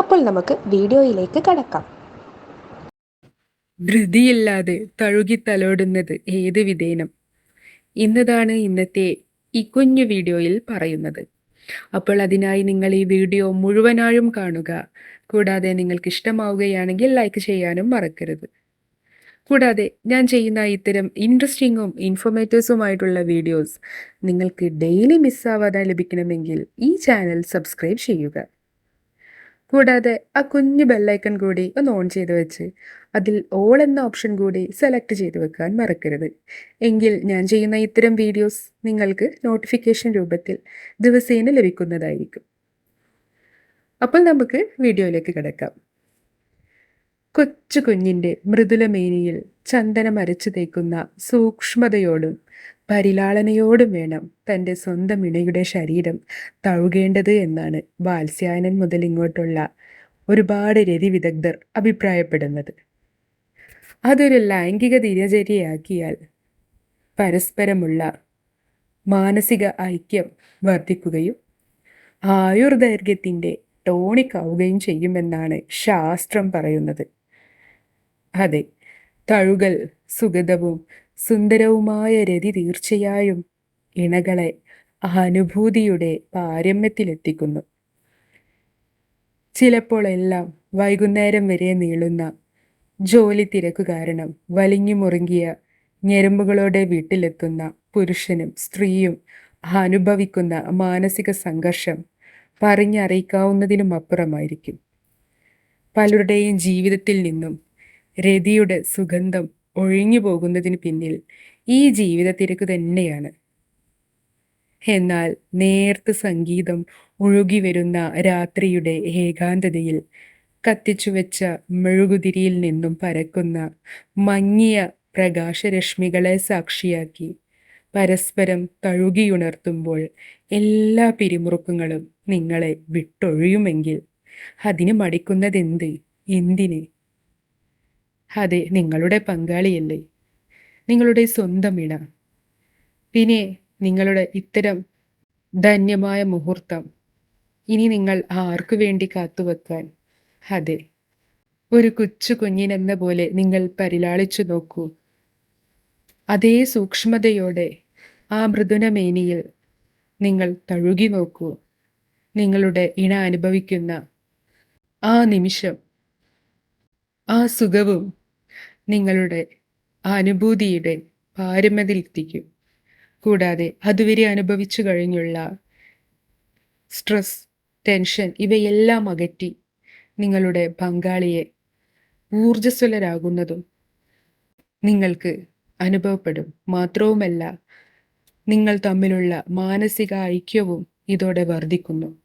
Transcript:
അപ്പോൾ നമുക്ക് വീഡിയോയിലേക്ക് കടക്കാം. ധൃതിയില്ലാതെ തഴുകി തലോടുന്നത് ഏത് വിധേനം? ഇന്നതാണ് ഇന്നത്തെ ഈ കുഞ്ഞു വീഡിയോയിൽ പറയുന്നത്. അപ്പോൾ അതിനായി നിങ്ങൾ ഈ വീഡിയോ മുഴുവനായും കാണുക. കൂടാതെ നിങ്ങൾക്ക് ഇഷ്ടമാവുകയാണെങ്കിൽ ലൈക്ക് ചെയ്യാനും മറക്കരുത്. കൂടാതെ ഞാൻ ചെയ്യുന്ന ഇത്തരം ഇൻട്രസ്റ്റിങ്ങും ഇൻഫോർമേറ്റീവ്സുമായിട്ടുള്ള വീഡിയോസ് നിങ്ങൾക്ക് ഡെയിലി മിസ്സാവാതെ ലഭിക്കണമെങ്കിൽ ഈ ചാനൽ സബ്സ്ക്രൈബ് ചെയ്യുക. കൂടാതെ ആ കുഞ്ഞു ബെല്ലൈക്കൺ കൂടി ഒന്ന് ഓൺ ചെയ്ത് വെച്ച്. അതിൽ ഓൾ എന്ന ഓപ്ഷൻ കൂടി സെലക്ട് ചെയ്ത് വെക്കാൻ മറക്കരുത്. എങ്കിൽ ഞാൻ ചെയ്യുന്ന ഇത്തരം വീഡിയോസ് നിങ്ങൾക്ക് നോട്ടിഫിക്കേഷൻ രൂപത്തിൽ ദിവസേന ലഭിക്കുന്നതായിരിക്കും. അപ്പോൾ നമുക്ക് വീഡിയോയിലേക്ക് കിടക്കാം. കൊച്ചു കുഞ്ഞിന്റെ മൃദുലമേനിയിൽ ചന്ദനം അരച്ചു തേക്കുന്ന സൂക്ഷ്മതയോടും പരിലാളനയോടും വേണം തന്റെ സ്വന്തം ഇണയുടെ ശരീരം തഴുകേണ്ടത് എന്നാണ് ബാത്സ്യായനൻ മുതൽ ഇങ്ങോട്ടുള്ള ഒരുപാട് രതി വിദഗ്ധർ അഭിപ്രായപ്പെടുന്നത്. അതൊരു ലൈംഗിക ദിനചര്യയാക്കിയാൽ പരസ്പരമുള്ള മാനസിക ഐക്യം വർദ്ധിക്കുകയും ആയുർദൈർഘ്യത്തിന്റെ ടോണിക്കാവുകയും ചെയ്യുമെന്നാണ് ശാസ്ത്രം പറയുന്നത്. അതെ തഴുകൽ സുഗതവും സുന്ദരവുമായ രതി തീർച്ചയായും ഇണകളെ അനുഭൂതിയുടെ പാരമ്യത്തിലെത്തിക്കുന്നു. ചിലപ്പോൾ എല്ലാം വൈകുന്നേരം വരെ നീളുന്ന ജോലി തിരക്ക് കാരണം വലിഞ്ഞു മുറുങ്ങിയ ഞെരമ്പുകളോടെ വീട്ടിലെത്തുന്ന പുരുഷനും സ്ത്രീയും അനുഭവിക്കുന്ന മാനസിക സംഘർഷം പറഞ്ഞറിയിക്കാവുന്നതിനും അപ്പുറമായിരിക്കും. പലരുടെയും ജീവിതത്തിൽ നിന്നും രതിയുടെ സുഗന്ധം ഒഴിഞ്ഞു പോകുന്നതിന് പിന്നിൽ ഈ ജീവിത തിരക്ക് തന്നെയാണ്. എന്നാൽ നേർത്ത് സംഗീതം ഒഴുകി വരുന്ന രാത്രിയുടെ ഏകാന്തതയിൽ കത്തിച്ചുവെച്ച മെഴുകുതിരിയിൽ നിന്നും പരക്കുന്ന മങ്ങിയ പ്രകാശരശ്മികളെ സാക്ഷിയാക്കി പരസ്പരം തഴുകിയുണർത്തുമ്പോൾ എല്ലാ പിരിമുറുക്കങ്ങളും നിങ്ങളെ വിട്ടൊഴിയുമെങ്കിൽ അതിന് മടിക്കുന്നതെന്ത്? എന്തിന്? അതെ നിങ്ങളുടെ പങ്കാളിയല്ലേ. നിങ്ങളുടെ സ്വന്തം ഇണ പിന്നെ നിങ്ങളുടെ ഇത്തരം ധന്യമായ മുഹൂർത്തം. ഇനി നിങ്ങൾ ആർക്കു വേണ്ടി കാത്തുവെക്കാൻ? അതെ ഒരു കൊച്ചു കുഞ്ഞിനെന്ന പോലെ നിങ്ങൾ പരിലാളിച്ചു നോക്കൂ. അതേ സൂക്ഷ്മതയോടെ ആ മൃദുനമേനിയിൽ നിങ്ങൾ തഴുകി നോക്കൂ. നിങ്ങളുടെ ഇണ അനുഭവിക്കുന്ന ആ നിമിഷം ആ സുഖവും നിങ്ങളുടെ അനുഭൂതിയുടെ പാരമ്യതയിലെത്തിക്കും. കൂടാതെ അതുവരെ അനുഭവിച്ചു കഴിഞ്ഞുള്ള സ്ട്രെസ് ടെൻഷൻ ഇവയെല്ലാം അകറ്റി നിങ്ങളുടെ പങ്കാളിയെ ഊർജസ്വലരാകുന്നതും നിങ്ങൾക്ക് അനുഭവപ്പെടും. മാത്രവുമല്ല നിങ്ങൾ തമ്മിലുള്ള മാനസിക ഐക്യവും ഇതോടെ വർദ്ധിക്കുന്നു.